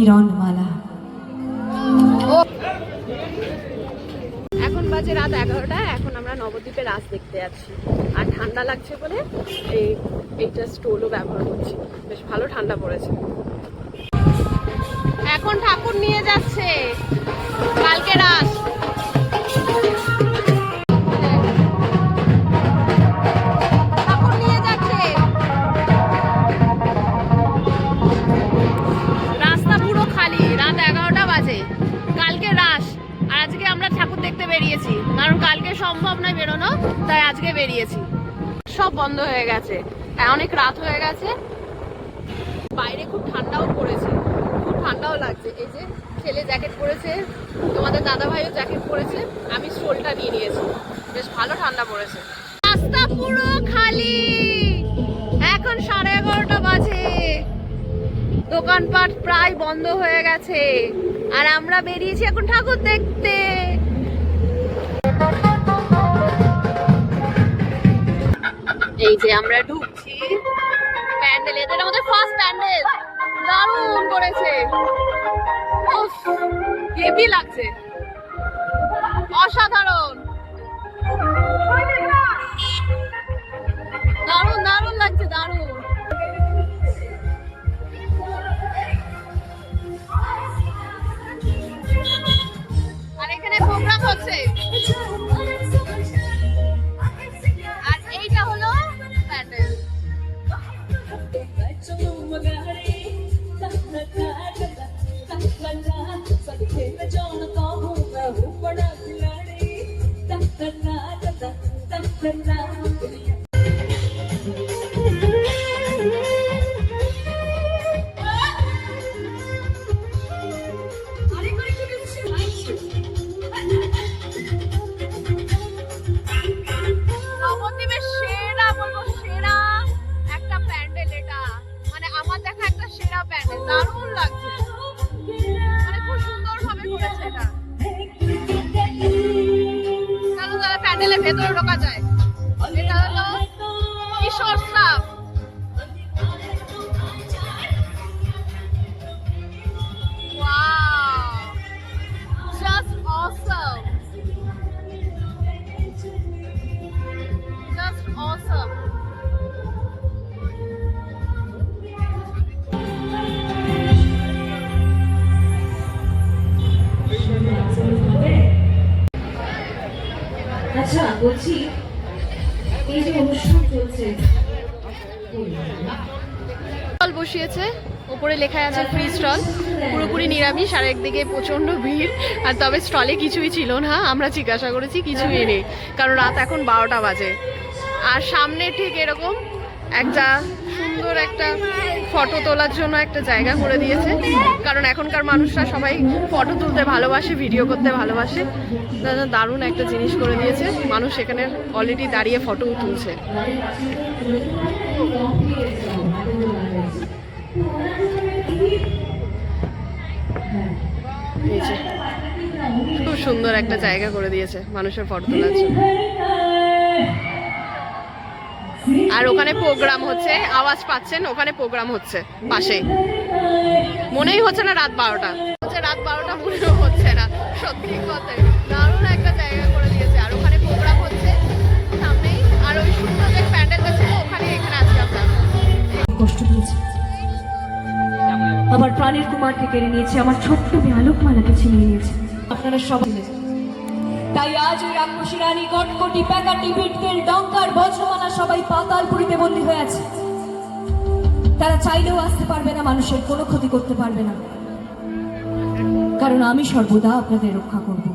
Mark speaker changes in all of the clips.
Speaker 1: কিরণমালা।
Speaker 2: এখন বাজে রাত এগারোটা, এখন আমরা নবদ্বীপের রাস দেখতে যাচ্ছি। আর ঠান্ডা লাগছে বলে এই এইটা স্টোলও ব্যবহার করছি। বেশ ভালো ঠান্ডা পড়েছে। এখন ঠাকুর নিয়ে যাচ্ছে। কালকে রাস। আজকে সব বন্ধ হয়ে গেছে। অনেক রাত হয়ে গেছে। বাইরে খুব ঠান্ডাও পড়েছে। খুব ঠান্ডাও লাগছে। এই যে ছেলে জ্যাকেট পরেছে, তোমাদের দাদা ভাইও জ্যাকেট পরেছে, আমি স্টোলটা নিয়ে নিয়েছি। বেশ ভালো ঠান্ডা পড়েছে। রাস্তা পুরো খালি। এখন সাড়ে এগারোটা বাজে। দোকানপাট প্রায় বন্ধ হয়ে গেছে। আর আমরা বেরিয়েছি এখন ঠাকুর দেখতে। এই যে আমরা ঢুকছি প্যান্ডেল। এদের আমাদের ফার্স্ট প্যান্ডেল। দারুণ করেছে। হেভি লাগছে। অসাধারণ। দারুণ দারুণ লাগছে, দারুণ।
Speaker 1: বলছি, এই যে অনুষ্ঠান চলছে,
Speaker 2: স্টল বসিয়েছে, ওপরে লেখা আছে ফ্রি স্টল পুরোপুরি নিরামিষ, আর একদিকে প্রচণ্ড ভিড়, আর তবে স্টলে কিছুই ছিল না, আমরা জিজ্ঞাসা করেছি, কিছুই নেই, কারণ রাত এখন বারোটা বাজে। আর সামনে ঠিক এরকম একটা সুন্দর একটা ফটো তোলার জন্য একটা জায়গা করে দিয়েছে। কারণ এখনকার মানুষরা সবাই ফটো তুলতে ভালোবাসে ভিডিও করতে ভালোবাসে। দারুণ একটা জিনিস করে দিয়েছে। মানুষ এখানে অলরেডি দাঁড়িয়ে ফটো তুলছে। খুব সুন্দর একটা জায়গা করে দিয়েছে মানুষের ফটো তোলার জন্য। প্রোগ্রাম হচ্ছে, আওয়াজ পাচ্ছেন, ওখানে প্রোগ্রাম হচ্ছে, পাশে। মনেই হচ্ছে না রাত বারোটা। হচ্ছে রাত বারোটা, মনেও হচ্ছে না। সত্যি কথা আমরা।
Speaker 1: প্রাণের কুমারকে কেড়ে নিয়েছে, আমার ছোট্ট মেয়ে আলোকমালাকে ছিনিয়ে নিয়েছে। আপনারা সবাই তাই আজ ওই রাক্ষসী রানী কটকটি প্যাকাটি বিটকেল ডঙ্কার, বজ্রমালা সবাই বন্দী হয়ে আছে তারা চাইলেও আসতে পারবে না মানুষের কোনো ক্ষতি করতে পারবে না। কারণ আমি সর্বদা আপনাদের রক্ষা করব।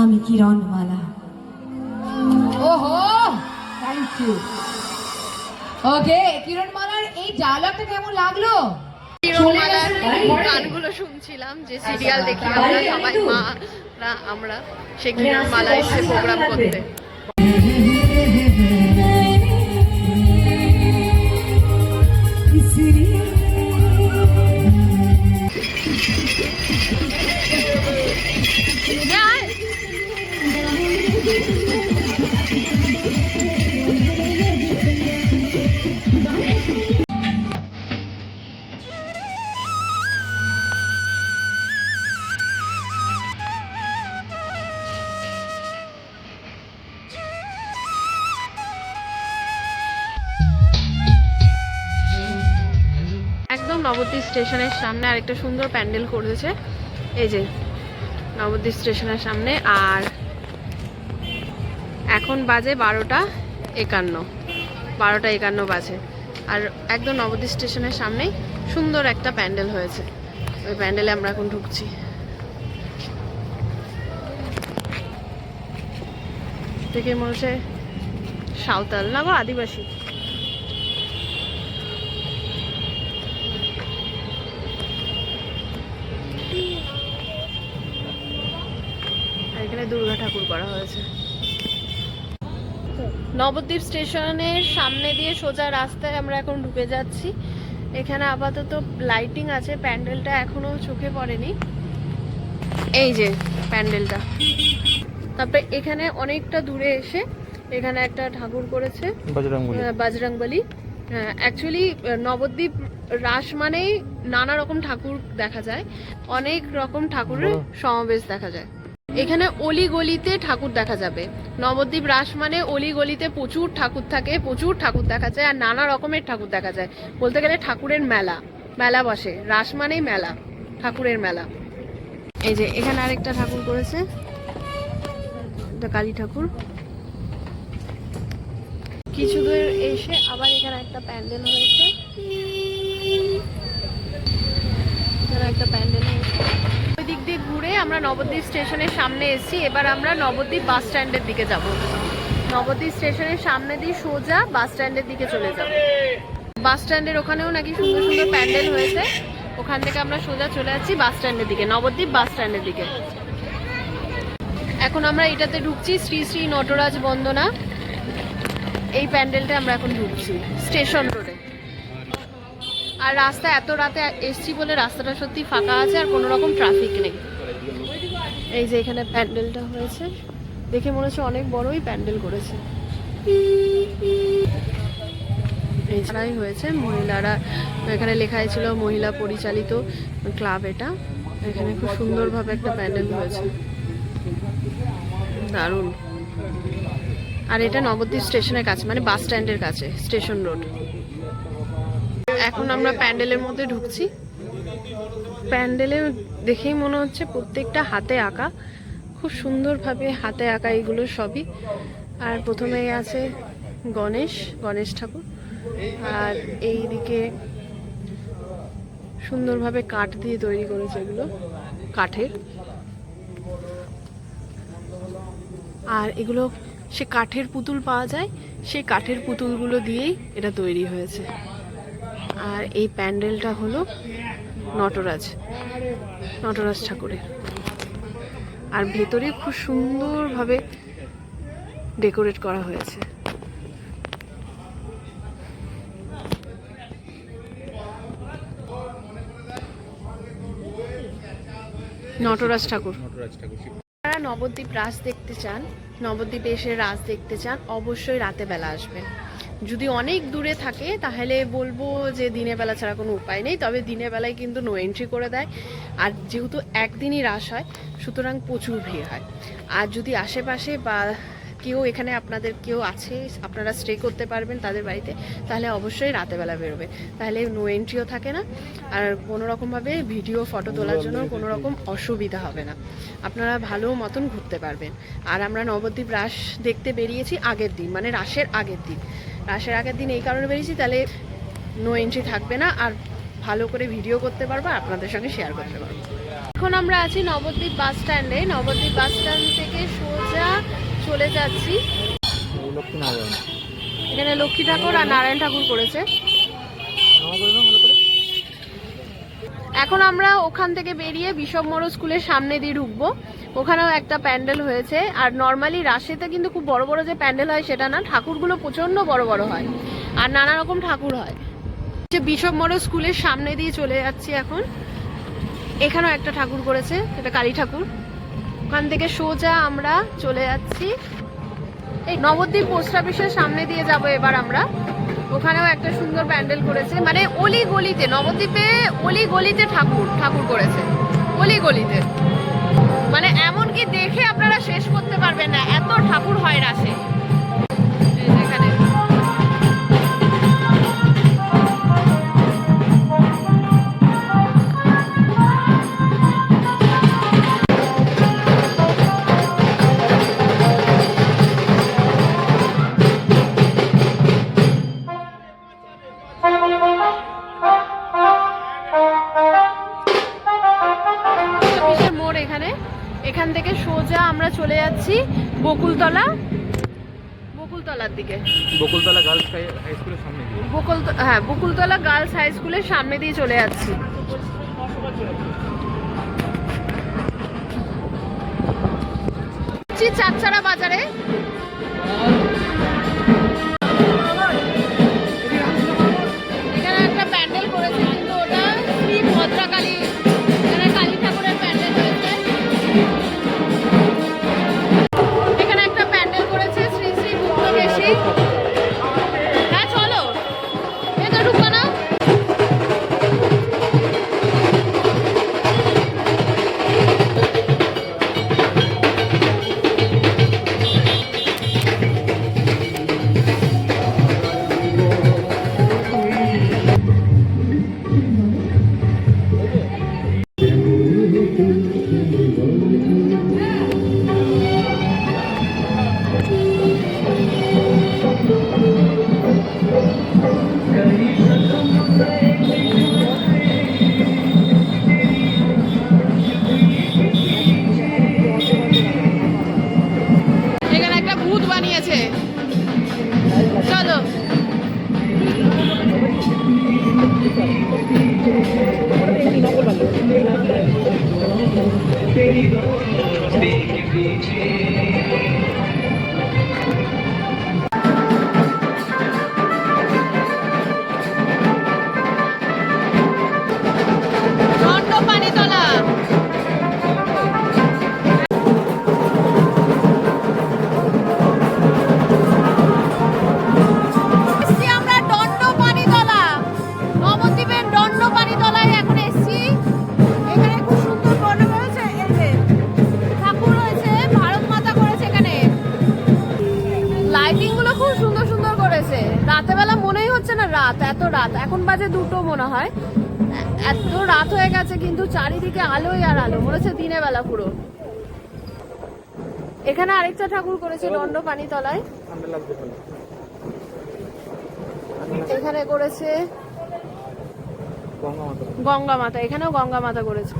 Speaker 1: আমি কিরণমালা
Speaker 3: ওহো! থ্যাংক ইউ ওকে কিরণমালার এই ডায়লগটা কেমন লাগল?
Speaker 2: কিরণমালার গানগুলো শুনছিলাম যে সিরিয়াল দেখি আমরা সবাই মা আমরা সে কিরণমালা এসে প্রোগ্রাম করতে। নবদ্বীপ স্টেশনের সামনে আরেকটা সুন্দর প্যান্ডেল করেছে। এই যে, নবদ্বীপ স্টেশনের সামনে, আর এখন বাজে বারোটা একান্ন। বারোটা একান্ন বাজে। আর একদম নবদ্বীপ স্টেশনের সামনেই সুন্দর একটা প্যান্ডেল হয়েছে। ওই প্যান্ডেলে আমরা এখন ঢুকছি। দেখে মনে হচ্ছে সাঁওতাল না গো, আদিবাসী আর এখানে দুর্গা ঠাকুর করা হয়েছে। নবদ্বীপ স্টেশনের সামনে দিয়ে সোজা রাস্তায় আমরা এখন ঢুকে যাচ্ছি। এখানে আপাতত লাইটিং আছে প্যান্ডেলটা এখনও চোখে পড়েনি। এই যে প্যান্ডেলটা। তারপরে এখানে অনেকটা দূরে এসে এখানে একটা ঠাকুর করেছে
Speaker 4: বজরংবলী।
Speaker 2: আহ, অ্যাকচুয়ালি নবদ্বীপ রাস মানেই নানা রকম ঠাকুর দেখা যায় অনেক রকম ঠাকুরের সমাবেশ দেখা যায়। এখানে অলি গলিতে ঠাকুর দেখা যাবে। নবদ্বীপ রাস মানে অলি গলিতে প্রচুর ঠাকুর থাকে, প্রচুর ঠাকুর দেখা যায় আর নানা রকমের ঠাকুর দেখা যায়। বলতে গেলে ঠাকুরের মেলা মেলা বসে। রাস মানেই মেলা, ঠাকুরের মেলা। এই যে এখানে আরেকটা ঠাকুর করেছে কালী ঠাকুর। কিছু দূর এসে আবার এখানে একটা প্যান্ডেল হয়েছে। এখানে একটা প্যান্ডেল হয়েছে। আমরা নবদ্বীপ স্টেশনের সামনে এসেছি। এবার আমরা নবদ্বীপ বাস স্ট্যান্ডের দিকে যাব। নবদ্বীপ স্টেশনের সামনে দিয়ে সোজা বাস স্ট্যান্ডের দিকে চলে যাব। বাস স্ট্যান্ডের ওখানেও নাকি সুন্দর সুন্দর প্যান্ডেল হয়েছে। ওখান থেকে আমরা সোজা চলে যাচ্ছি বাস স্ট্যান্ডের দিকে, নবদ্বীপ বাস স্ট্যান্ডের দিকে। এখন আমরা এটাতে ঢুকছি শ্রী শ্রী নটরাজ বন্দনা। এই প্যান্ডেলটা আমরা এখন ঢুকছি স্টেশন রোডে। আর রাস্তা এত রাতে এসছি বলে রাস্তাটা সত্যি ফাঁকা আছে আর কোনো রকম ট্রাফিক নেই। এই যে এখানে প্যান্ডেলটা হয়েছে, দেখে মনে হচ্ছে অনেক বড়ই প্যান্ডেল করেছে। এই ছাড়াই হয়েছে মহিলারা। এখানে লেখা ছিল মহিলা পরিচালিত ক্লাব এটা। এখানে খুব সুন্দরভাবে একটা প্যান্ডেল হয়েছে। দারুণ। আর এটা নবদ্বীপ স্টেশনের কাছে মানে বাস স্ট্যান্ডের কাছে, স্টেশন রোড। এখন আমরা প্যান্ডেলের মধ্যে ঢুকছি। প্যান্ডেলে দেখেই মনে হচ্ছে প্রত্যেকটা হাতে আঁকা। খুব সুন্দরভাবে হাতে আঁকা এগুলো সবই। আর প্রথমে আছে গণেশ গণেশ ঠাকুর। আর এই দিকে সুন্দরভাবে কাঠ দিয়ে তৈরি করেছে এগুলো, কাঠের। আর এগুলো সে কাঠের পুতুল পাওয়া যায়, সেই কাঠের পুতুলগুলো দিয়েই এটা তৈরি হয়েছে। আর এই প্যান্ডেলটা হলো নটরাজ নটরাজ ঠাকুরের। আর ভেতরে খুব সুন্দরভাবে ডেকোরেট করা হয়েছে। নটরাজ ঠাকুর। যারা নবদ্বীপ রাস দেখতে চান নবদ্বীপে এসে রাস দেখতে চান অবশ্যই রাতে বেলা আসবেন। যদি অনেক দূরে থাকে তাহলে বলব যে দিনের বেলা ছাড়া কোনো উপায় নেই। তবে দিনের বেলায় কিন্তু নো এন্ট্রি করে দেয়। আর যেহেতু একদিনই রাশ হয় সুতরাং প্রচুর ভিড় হয়। আর যদি আশেপাশে বা কেউ এখানে আপনাদের কেউ আছে আপনারা স্টে করতে পারবেন তাদের বাড়িতে তাহলে অবশ্যই রাতেবেলা বেরোবে তাহলে নো এন্ট্রিও থাকে না। আর কোনো রকমভাবে ভিডিও ফটো তোলার জন্য কোনো রকম অসুবিধা হবে না। আপনারা ভালো মতন ঘুরতে পারবেন। আর আমরা নবদ্বীপ রাস দেখতে বেরিয়েছি আগের দিন মানে রাসের আগের দিন। রাসের আগের দিন এই কারণে বেরিয়েছি তাহলে নো এন্ট্রি থাকবে না। আর ভালো করে ভিডিও করতে পারব আপনাদের সঙ্গে শেয়ার করতে পারব। এখন আমরা আছি নবদ্বীপ বাস স্ট্যান্ডে নবদ্বীপ বাস স্ট্যান্ড থেকে সোজা চলে যাচ্ছি। এখানে লক্ষ্মী ঠাকুর আর নারায়ণ ঠাকুর করেছে
Speaker 4: ক্ষমা করে দাও ভালো করে
Speaker 2: এখন আমরা ওখান থেকে বেরিয়ে বিশপ মোড় স্কুলের সামনে দিয়ে ঢুকবো। ওখানেও একটা প্যান্ডেল হয়েছে। আর নর্মালি রাশেতে কিন্তু খুব বড় বড় যে প্যান্ডেল হয় সেটা না, ঠাকুরগুলো প্রচণ্ড বড় বড় হয়। আর নানা রকম ঠাকুর হয়। যে বিশপ মোড় স্কুলের সামনে দিয়ে চলে যাচ্ছি এখন। এখানেও একটা ঠাকুর করেছে এটা কালী ঠাকুর। ওখান থেকে সোজা আমরা চলে যাচ্ছি। এই নবদ্বীপ পোস্ট অফিসের সামনে দিয়ে যাব এবার আমরা। ওখানেও একটা সুন্দর প্যান্ডেল করেছে। মানে অলি গলিতে নবদ্বীপে অলি গলিতে ঠাকুর ঠাকুর করেছে। অলি গলিতে মানে এমনকি দেখে আপনারা শেষ করতে পারবেন না, এত ঠাকুর হয় রাসে এখান থেকে সোজা আমরা চলে যাচ্ছি বকুলতলা। বকুলতলার দিকে।
Speaker 4: বকুলতলা গার্লস সামনে
Speaker 2: হ্যাঁ বকুলতলা গার্লস হাই স্কুলের সামনে চলে যাচ্ছি। চারচারা বাজারে। লাইটিংগুলো খুব সুন্দর সুন্দর করেছে। রাতের বেলা মনেই হচ্ছে না রাত এত রাত। এখন বাজে দুটো মনে হয়। এত রাত হয়ে গেছে কিন্তু চারিদিকে আলোই আর আলো। মনে হচ্ছে দিনের বেলা পুরো। এখানে আরেকটা ঠাকুর করেছে দণ্ড
Speaker 4: লাগছে ভালো
Speaker 2: এখানে করেছে
Speaker 4: গঙ্গা মাতা।
Speaker 2: এখানেও গঙ্গা মাতা করেছে।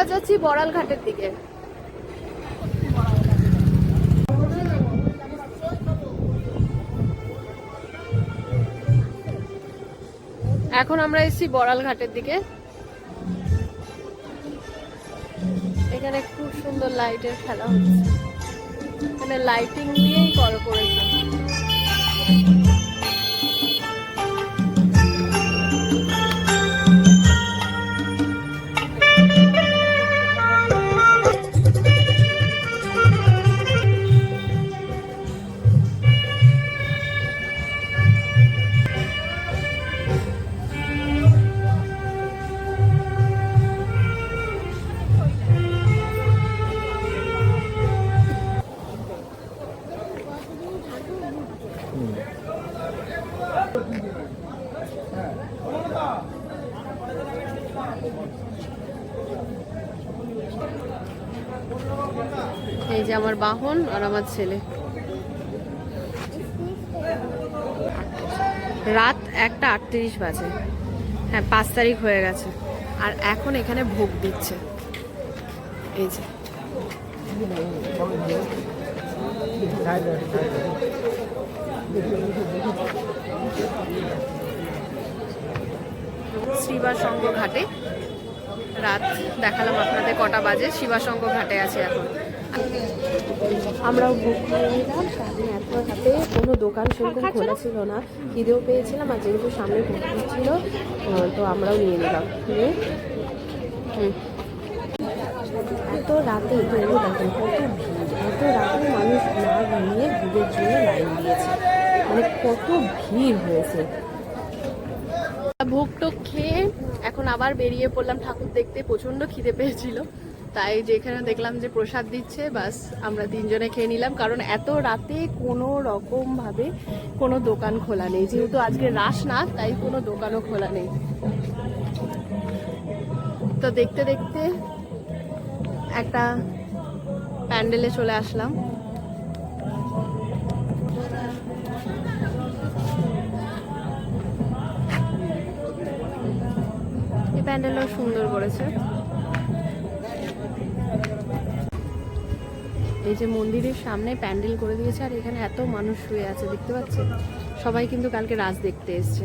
Speaker 2: আমরা যাচ্ছি বড়াল ঘাটের দিকে। এখন আমরা এসেছি বড়াল ঘাটের দিকে। এখানে খুব সুন্দর লাইটের খেলা হচ্ছে। এখানে লাইটিং নিয়েই কল করেছে। এই যে আমার বাহন আর আমার ছেলে। রাত একটা আটত্রিশ বাজে। হ্যাঁ পাঁচ তারিখ হয়ে গেছে। আর এখন এখানে ভোগ দিচ্ছে। এই যে। শ্রীবার শ্রীবাসঙ্গ ঘাটে রাত দেখালাম আপনাদের কটা বাজে। শিবাসঙ্গ ঘাটে আছে এখন। আমরাও বুক করে নিলাম। সামনে এত হাতে কোনো দোকান সেরকম খোলা ছিল না। খিদেও পেয়েছিলাম আর যেহেতু সামনে ভোগ ছিল তো আমরাও নিয়ে নিলাম। নিয়ে হুম।
Speaker 5: এত রাতে তবু দেখেন কত ভিড়। এত রাতে মানুষ না ঘুমিয়ে দুধের জন্য লাইন দিয়েছে। মানে কত ভিড় হয়েছে।
Speaker 2: ভোগ টোক এখন আবার বেরিয়ে পড়লাম, ঠাকুর দেখতে প্রচণ্ড খিদে পেয়েছিল। তাই যেখানে দেখলাম যে প্রসাদ দিচ্ছে, বাস আমরা তিনজনে খেয়ে নিলাম। কারণ এত রাতে কোনো রকম ভাবে কোনো দোকান খোলা নেই। যেহেতু আজকে রাস না, তাই কোনো দোকানও খোলা নেই। তো দেখতে দেখতে একটা প্যান্ডেলে চলে আসলাম। এই প্যান্ডেলটাও সুন্দর করেছে। এই যে মন্দিরের সামনে প্যান্ডেল করে দিয়েছে আর এখানে এত মানুষ শুয়ে আছে দেখতে পাচ্ছে সবাই কিন্তু কালকে রাজ দেখতে এসছে।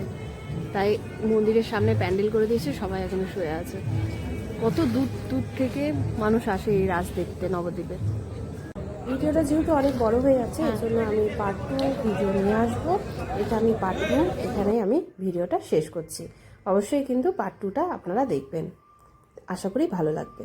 Speaker 2: তাই মন্দিরের সামনে প্যান্ডেল করে দিয়েছে সবাই এখানে শুয়ে আছে। কত দূর দূর থেকে মানুষ আসে এই রাজ দেখতে নবদ্বীপে।
Speaker 5: ভিডিওটা যেহেতু অনেক বড় হয়ে যাচ্ছে এর জন্য আমি পার্ট টু ভিডিও নিয়ে আসব। এটা আমি পার্ট টু এখানে আমি ভিডিওটা শেষ করছি। অবশ্যই কিন্তু পার্ট টুটা আপনারা দেখবেন। আশা করি ভালো লাগবে।